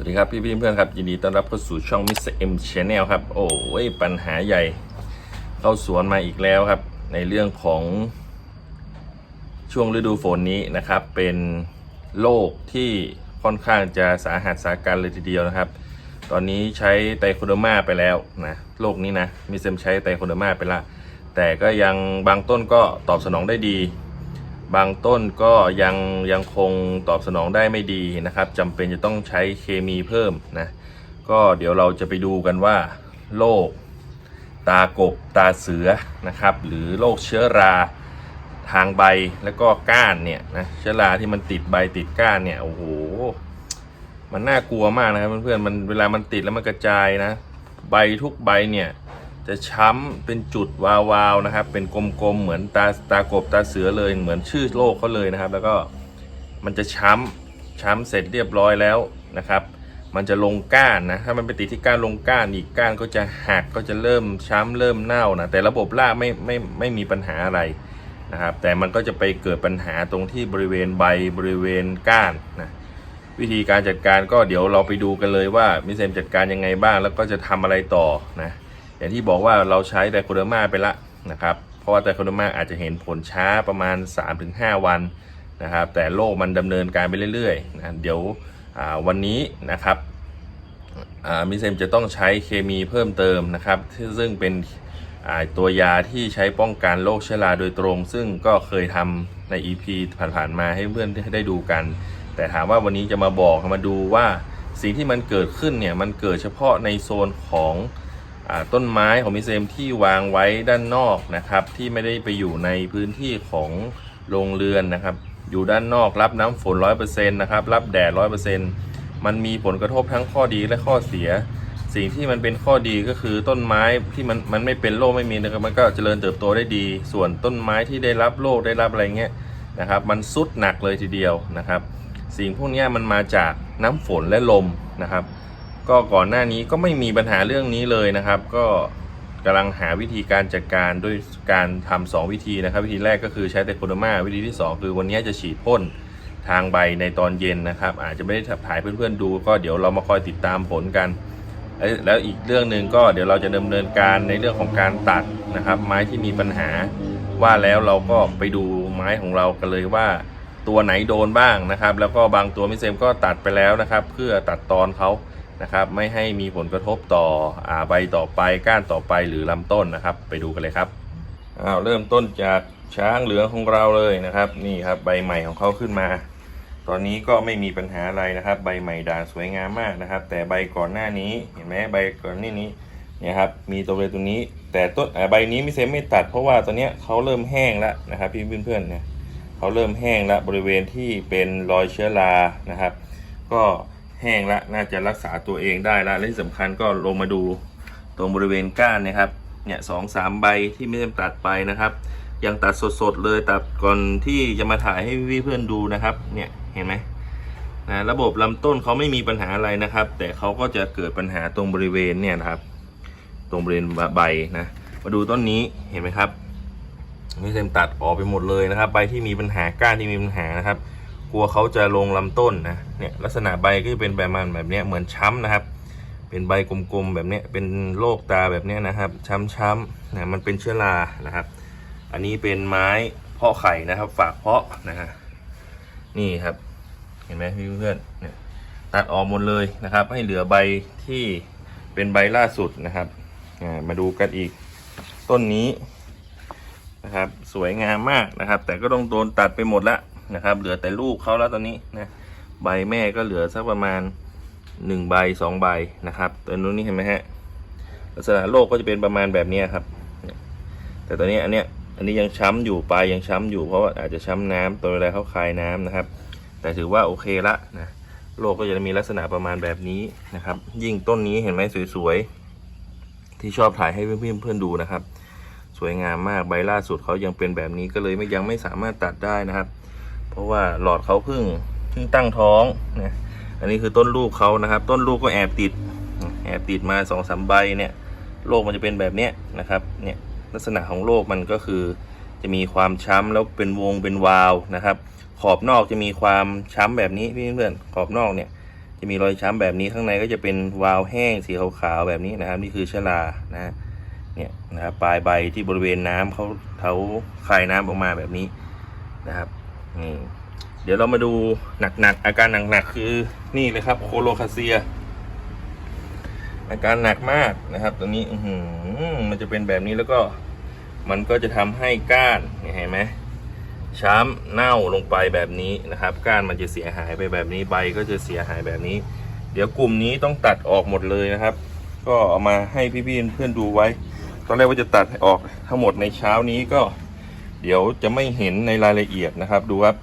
สวัสดีครับพี่พี่เพื่อนๆครับ ยินดีต้อนรับเข้าสู่ช่อง Mr. M Channel ครับ โอ้ยปัญหาใหญ่เข้าสวนมาอีกแล้วครับ ในเรื่องของช่วงฤดูฝนนี้นะครับ เป็นโรคที่ค่อนข้างจะสาหัสสาการเลยทีเดียวนะครับ ตอนนี้ใช้ไตรโคโดมาไปแล้วนะโรคนี้นะมิเซมใช้ไตรโคโดมาไปละแต่ก็ยังบางต้นก็ตอบสนองได้ดี บางต้นก็ยังยังคงตอบสนองได้ไม่ดีนะครับจำเป็นจะต้องใช้เคมีเพิ่มนะก็เดี๋ยวเราจะไปดูกันว่าโรคตากบตาเสือนะครับ หรือโรคเชื้อราทางใบแล้วก็ก้านเนี่ยนะเชื้อราที่มันติดใบติดก้านเนี่ยโอ้โหมันน่ากลัวมากนะครับเพื่อนๆมันเวลามันติดแล้วมันกระจายนะ ใบทุกใบเนี่ย จะช้ำเป็นจุดวาวๆนะครับ เป็นกลมๆเหมือนตาตากบตาเสือเลยเหมือนชื่อโรคเขาเลยนะครับ แล้วก็มันจะช้ำช้ำเสร็จเรียบร้อยแล้วนะครับ มันจะลงก้านนะ ถ้ามันไปติดที่ก้านลงก้านอีกก้านก็จะหักก็จะเริ่มช้ำเริ่มเน่านะแต่ระบบรากไม่ไม่ไม่มีปัญหาอะไรนะครับ แต่มันก็จะไปเกิดปัญหาตรงที่บริเวณใบบริเวณก้านนะวิธีการจัดการก็เดี๋ยวเราไปดูกันเลยว่ามิเซมจัดการยังไงบ้าง แล้วก็จะทำอะไรต่อนะ อย่างที่บอกว่าเราใช้ไดโคเดอร์มาไปละนะครับ เพราะว่าไดโคเดอร์มาอาจจะเห็นผลช้าประมาณ 3-5 วันนะครับ แต่โรคมันดำเนินการไปเรื่อยๆนะเดี๋ยววันนี้นะครับมิเซมจะต้องใช้เคมีเพิ่มเติมนะครับที่ซึ่งเป็นตัวยาที่ใช้ป้องกันโรคเชื้อราโดยตรง ซึ่งก็เคยทำใน EP ผ่านๆมาให้เพื่อนได้ดูกัน แต่ถามว่าวันนี้จะมาบอกมาดูว่าสิ่งที่มันเกิดขึ้นเนี่ย มันเกิดเฉพาะในโซนของ ต้นไม้ของมิเซมที่วางไว้ด้านนอกนะครับ ที่ไม่ได้ไปอยู่ในพื้นที่ของโรงเรือนนะครับ อยู่ด้านนอกรับน้ำฝน 100%นะครับรับแดด 100%มันมีผลกระทบทั้งข้อดีและข้อเสีย สิ่งที่มันเป็นข้อดีก็คือต้นไม้ที่มันมันไม่เป็นโรคไม่มีนะครับมันก็เจริญเติบโตได้ดี ส่วนต้นไม้ที่ได้รับโรคได้รับอะไรเงี้ยนะครับมันสุดหนักเลยทีเดียวนะครับ สิ่งพวกนี้มันมาจากน้ำฝนและลมนะครับ ก็ก่อนหน้านี้ก็ไม่มีปัญหาเรื่องนี้เลยนะครับ ก็กำลังหาวิธีการจัดการด้วยการทำสองวิธีนะครับ วิธีแรกก็คือใช้ไตโคโดมาวิธีที่สองคือวันนี้จะฉีดพ่นทางใบในตอนเย็นนะครับ อาจจะไม่ได้ถ่ายเพื่อนๆดู ก็เดี๋ยวเรามาคอยติดตามผลกัน แล้วอีกเรื่องหนึ่งก็เดี๋ยวเราจะดำเนินการในเรื่องของการตัดนะครับ ไม้ที่มีปัญหา ว่าแล้วเราก็ไปดูไม้ของเรากันเลยว่า ตัวไหนโดนบ้างนะครับ แล้วก็บางตัวมิเซมก็ตัดไปแล้วนะครับ เพื่อตัดตอนเขา นะครับ ไม่ให้มีผลกระทบต่ออใบต่อไปก้านต่อไปหรือลำต้นนะครับ ไปดูกันเลยครับอ้าวเริ่มต้นจากช้างเหลืองของเราเลยนะครับ นี่ครับใบใหม่ของเขาขึ้นมา ตอนนี้ก็ไม่มีปัญหาอะไรนะครับ ใบใหม่ด่างสวยงามมากนะครับ แต่ใบก่อนหน้านี้เห็นไหมใบก่อนนี้นี้เนี่ยครับมีตัวเลยตัวนี้ แต่ต้นใบนี้มิเซมไม่ตัด เพราะว่าตอนเนี้ยเขาเริ่มแห้งแล้วนะครับ พี่เพื่อนๆเนี่ยเขาเริ่มแห้งแล้วบริเวณที่เป็นรอยเชื้อรานะครับ ก็ แห้งแล้วน่าจะรักษาตัวเองได้แล้วและที่สำคัญก็ลงมาดูตรงบริเวณก้านนะครับเนี่ยสองสามใบที่ไม่ได้ตัดไปนะครับยังตัดสดๆเลยตัดก่อนที่จะมาถ่ายให้พี่เพื่อนดูนะครับเนี่ยเห็นไหมนะระบบลำต้นเขาไม่มีปัญหาอะไรนะครับ แต่เขาก็จะเกิดปัญหาตรงบริเวณเนี่ยนะครับ ตรงบริเวณใบนะมาดูต้นนี้เห็นไหมครับไม่เต็มตัดออกไปหมดเลยนะครับ ใบที่มีปัญหาก้านที่มีปัญหานะครับ กลัวเขาจะลงลำต้นนะเนี่ยลักษณะใบก็จะเป็นแบบมันแบบเนี้ยเหมือนช้ำนะครับ เป็นใบกลมๆแบบเนี้ยเป็นโรคตาแบบเนี้ยนะครับช้ำๆนะมันเป็นเชื้อรานะครับ อันนี้เป็นไม้เพาะไข่นะครับ ฝากเพาะนะฮะนี่ครับ เห็นไหมพี่เพื่อนๆเนี่ยตัดออกหมดเลยนะครับ ให้เหลือใบที่เป็นใบล่าสุดนะครับอ่ามาดูกันอีกต้นนี้นะครับ สวยงามมากนะครับ แต่ก็ต้องโดนตัดไปหมดละ นะครับ เหลือแต่ลูกเขาแล้วตอนนี้นะใบแม่ก็เหลือสักประมาณหนึ่งใบสองใบนะครับตัวนู้นนี่เห็นไหมฮะลักษณะโรคก็จะเป็นประมาณแบบนี้ครับ แต่ตอนนี้อันเนี้ยอันนี้ยังช้ำอยู่ปลายยังช้ำอยู่เพราะว่าอาจจะช้ำน้ำตัวอะไรเขาคายน้ำนะครับ แต่ถือว่าโอเคละนะโรคก็จะมีลักษณะประมาณแบบนี้นะครับ ยิ่งต้นนี้เห็นไหมสวยๆ ที่ชอบถ่ายให้เพื่อนๆเพื่อนดูนะครับ สวยงามมากใบล่าสุดเขายังเป็นแบบนี้ก็เลยไม่ยังไม่สามารถตัดได้นะครับ เพราะว่าหลอดเขาเพิ่งเพิ่งตั้งท้องนะอันนี้คือต้นลูกเขานะครับ ต้นลูกก็แอบติด แอบติดมาสองสามใบเนี่ยโรคมันจะเป็นแบบเนี้ยนะครับเนี่ยลักษณะของโรคมันก็คือจะมีความช้ำแล้วเป็นวงเป็นวาวนะครับ ขอบนอกจะมีความช้ำแบบนี้พี่เพื่อนขอบนอกเนี่ยจะมีรอยช้ำแบบนี้ข้างในก็จะเป็นวาล์วแห้งสีขาวๆแบบนี้นะครับ นี่คือชื้อรานะเนี่ยนะครับปลายใบที่บริเวณน้ำเขาเขาคายน้ำออกมาแบบนี้นะครับ นี่เดี๋ยวเรามาดูหนักๆ อาการหนักๆ คือนี่เลยครับ โคโลคาเซีย อาการหนักมากนะครับตรงนี้ อืมันจะเป็นแบบนี้แล้วก็ มันก็จะทำให้ก้านเนี่ยเห็นไหมช้ำเน่าลงไปแบบนี้นะครับ ก้านมันจะเสียหายไปแบบนี้ใบก็จะเสียหายแบบนี้ เดี๋ยวกลุ่มนี้ต้องตัดออกหมดเลยนะครับ ก็เอามาให้พี่ๆเพื่อนดูไว้ ตอนแรกว่าจะตัดออกทั้งหมดในเช้านี้ก็ เดี๋ยวจะไม่เห็นในรายละเอียดนะครับ ดูครับ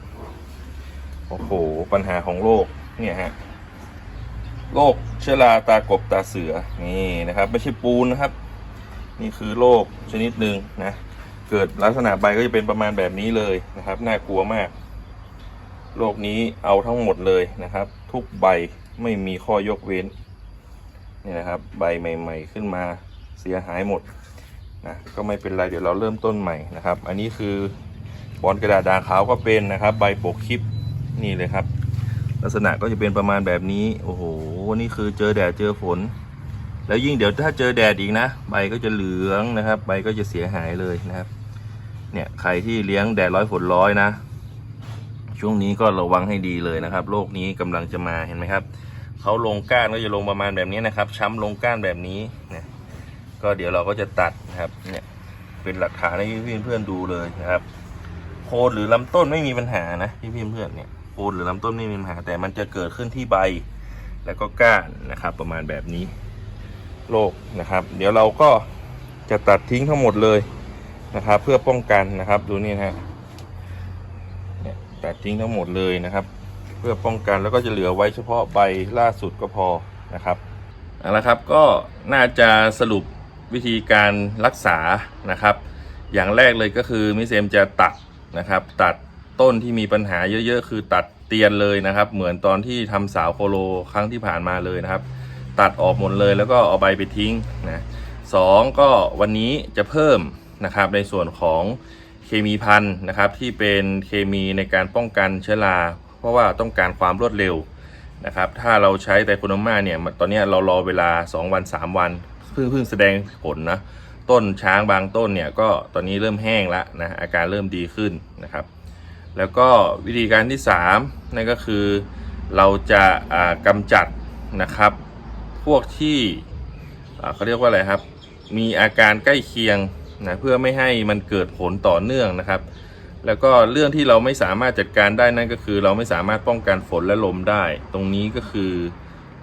โอ้โห ปัญหาของโลกเนี่ยฮะโรคเชื้อราตากบตาเสือนี่นะครับ ไม่ใช่ปูนนะครับ นี่คือโรคชนิดหนึ่งนะเกิดลักษณะใบก็จะเป็นประมาณแบบนี้เลยนะครับ น่ากลัวมากโรคนี้เอาทั้งหมดเลยนะครับ ทุกใบไม่มีข้อยกเว้นนี่นะครับ ใบใหม่ ๆ ขึ้นมาเสียหายหมด นะก็ไม่เป็นไรเดี๋ยวเราเริ่มต้นใหม่นะครับ อันนี้คือบอลกระดาษด่างขาวก็เป็นนะครับ ใบปกคลิปนี่เลยครับ ลักษณะก็จะเป็นประมาณแบบนี้โอ้โหนี่คือเจอแดดเจอฝน แล้วยิ่งเดี๋ยวถ้าเจอแดดอีกนะ ใบก็จะเหลืองนะครับ ใบก็จะเสียหายเลยนะครับเนี่ยใครที่เลี้ยงแดดร้อยฝนร้อยนะ ช่วงนี้ก็ระวังให้ดีเลยนะครับโรคนี้กำลังจะมาเห็นไหมครับเขาลงก้านก็จะลงประมาณแบบนี้นะครับ ช้ำลงก้านแบบนี้น ก็เดี๋ยวเราก็จะตัดนะครับ เนี่ย เป็นหลักฐานให้พี่เพื่อนๆดูเลยนะครับ โคนหรือลำต้นไม่มีปัญหานะพี่เพื่อนๆเนี่ยโคนหรือลำต้นไม่มีปัญหา แต่มันจะเกิดขึ้นที่ใบ แล้วก็ก้านนะครับ ประมาณแบบนี้โรคนะครับ เดี๋ยวเราก็จะตัดทิ้งทั้งหมดเลยนะครับ เพื่อป้องกันนะครับ ดูนี่นะฮะเนี่ยตัดทิ้งทั้งหมดเลยนะครับ เพื่อป้องกันแล้วก็จะเหลือไว้เฉพาะใบล่าสุดก็พอนะครับเอาละครับก็น่าจะสรุป วิธีการรักษานะครับ อย่างแรกเลยก็คือมิเซมจะตัดนะครับ ตัดต้นที่มีปัญหาเยอะๆ คือตัดเตียนเลยนะครับ เหมือนตอนที่ทำสาวโคโลครั้งที่ผ่านมาเลยนะครับ ตัดออกหมดเลยแล้วก็เอาใบไปทิ้งนะสองก็วันนี้จะเพิ่มนะครับในส่วนของเคมีพันธุ์นะครับที่เป็นเคมีในการป้องกันเชื้อราเพราะว่าต้องการความรวดเร็วนะครับถ้าเราใช้ไตรโคโนมาเนี่ยตอนนี้เรารอเวลา 2 วัน 3 วัน พิ่งเพิ่งแสดงผลนะต้นช้างบางต้นเนี่ยก็ตอนนี้เริ่มแห้งแล้วนะอาการเริ่มดีขึ้นนะครับ แล้วก็วิธีการที่ 3 นั่นก็คือเราจะอ่ากำจัดนะครับ พวกที่เขาเรียกว่าอะไรครับ มีอาการใกล้เคียงนะเพื่อไม่ให้มันเกิดผลต่อเนื่องนะครับ แล้วก็เรื่องที่เราไม่สามารถจัดการได้นั่นก็คือ เราไม่สามารถป้องกันฝนและลมได้ ตรงนี้ก็คือ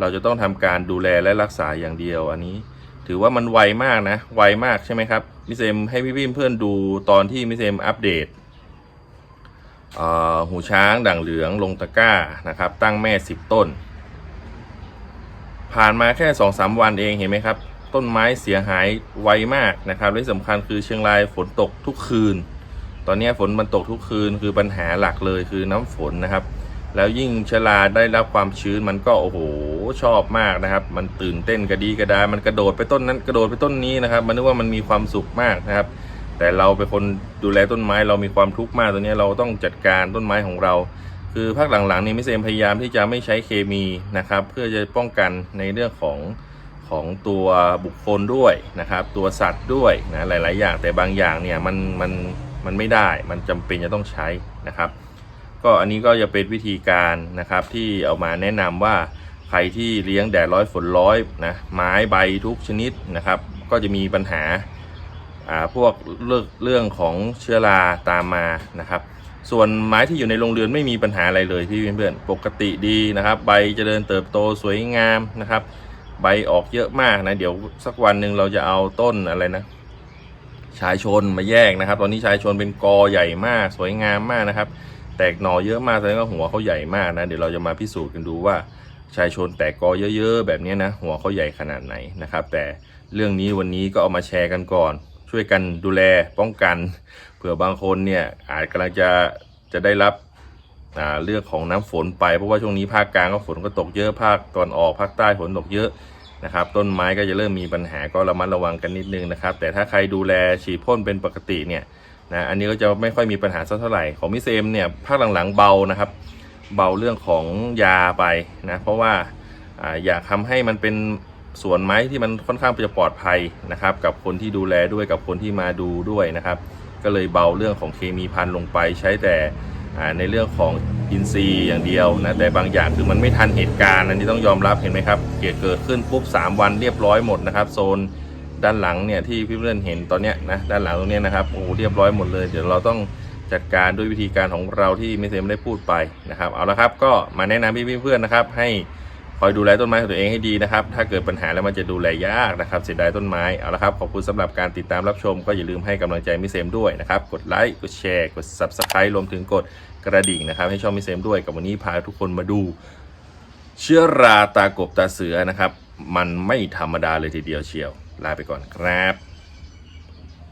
เราจะต้องทำการดูแลและรักษาอย่างเดียวอันนี้ ถือว่ามันไวมากนะ ไวมากใช่ไหมครับมิเซมให้พี่ๆเพื่อนดูตอนที่มิเซมอัปเดตหูช้างด่างเหลืองลงตะก้านะครับ ตั้งแม่10ต้น ผ่านมาแค่2องสามวันเองเห็นไหมครับ ต้นไม้เสียหายไวมากนะครับและสำคัญคือเชียงรายฝนตกทุกคืน ตอนนี้ฝนมันตกทุกคืนคือปัญหาหลักเลยคือน้ำฝนนะครับ แล้วยิ่งชลาได้รับความชื้นมันก็โอ้โหชอบมากนะครับ มันตื่นเต้นกระดีกระดา มันกระโดดไปต้นนั้นกระโดดไปต้นนี้นะครับ มันนึกว่ามันมีความสุขมากนะครับ แต่เราเป็นคนดูแลต้นไม้เรามีความทุกข์มากตัวนี้เราต้องจัดการต้นไม้ของเรา คือภาคหลังๆนี้มิเซมพยายามที่จะไม่ใช้เคมีนะครับ เพื่อจะป้องกันในเรื่องของของตัวบุคคลด้วยนะครับ ตัวสัตว์ด้วยนะหลาย ๆ อย่างแต่บางอย่างเนี่ยมันมันมันไม่ได้มันจำเป็นจะต้องใช้นะครับ ก็อันนี้ก็จะเป็นวิธีการนะครับที่เอามาแนะนำว่าใครที่เลี้ยงแดดร้อยฝนร้อยนะไม้ใบทุกชนิดนะครับ ก็จะมีปัญหาอ่าพวกเรื่องเรื่องของเชื้อราตามมานะครับ ส่วนไม้ที่อยู่ในโรงเรือนไม่มีปัญหาอะไรเลยพี่เพื่อนๆปกติดีนะครับ ใบจเจริญเติบโตสวยงามนะครับ ใบออกเยอะมากนะเดี๋ยวสักวันหนึ่งเราจะเอาต้นอะไรนะชายชนมาแยกนะครับ ตอนนี้ชายชนเป็นกอใหญ่มาก สวยงามมากนะครับ แตกหน่อเยอะมากแสดงว่าหัวเขาใหญ่มากนะ เดี๋ยวเราจะมาพิสูจน์กันดูว่าชายชนแตกกอเยอะๆ แบบนี้นะ หัวเขาใหญ่ขนาดไหนนะครับ แต่เรื่องนี้วันนี้ก็เอามาแชร์กันก่อน ช่วยกันดูแลป้องกันเผื่อบางคนเนี่ยอาจกำลังจะจะได้รับเรื่องของน้ำฝนไปเพราะว่าช่วงนี้ภาคกลางก็ฝนก็ตกเยอะภาคตอนออกภาคใต้ฝนตกเยอะนะครับ ต้นไม้ก็จะเริ่มมีปัญหาก็ระมัดระวังกันนิดนึงนะครับ แต่ถ้าใครดูแลฉีดพ่นเป็นปกติเนี่ย นะอันนี้ก็จะไม่ค่อยมีปัญหาสักเท่าไหร่ของมิเซมเนี่ยภาคหลังๆเบานะครับ เบาเรื่องของยาไปนะเพราะว่าอยากทำให้มันเป็นสวนไม้ที่มันค่อนข้างจะปลอดภัยนะครับ กับคนที่ดูแลด้วยกับคนที่มาดูด้วยนะครับ ก็เลยเบาเรื่องของเคมีพันลงไปใช้แต่ในเรื่องของอินทรีย์อย่างเดียวนะแต่บางอย่างคือมันไม่ทันเหตุการณ์อันนี้ต้องยอมรับเห็นไหมครับเกิดเกิดขึ้นปุ๊บ3วันเรียบร้อยหมดนะครับโซน ด้านหลังเนี่ยที่พี่เพื่อนเห็นตอนเนี้ยนะด้านหลังตรงเนี้ยนะครับโอ้โหเรียบร้อยหมดเลยเดี๋ยวเราต้องจัดการด้วยวิธีการของเราที่ไม่เคยไม่ได้พูดไปนะครับ เอาละครับก็มาแนะนำพี่เพื่อนนะครับ ให้คอยดูแลต้นไม้ของตัวเองให้ดีนะครับ ถ้าเกิดปัญหาแล้วมันจะดูแลยากนะครับเสียดายต้นไม้เอาละครับขอบคุณสำหรับการติดตามรับชม ก็อย่าลืมให้กำลังใจมิเซมด้วยนะครับกดไลค์กดแชร์กด Subscribe รวมถึงกดกระดิ่งนะครับ ให้ช่องมิเซมด้วยกับวันนี้พาทุกคนมาดู เชื้อราตากบตาเสือนะครับ มันไม่ธรรมดาเลยทีเดียวเชียว ลาไปก่อนครับ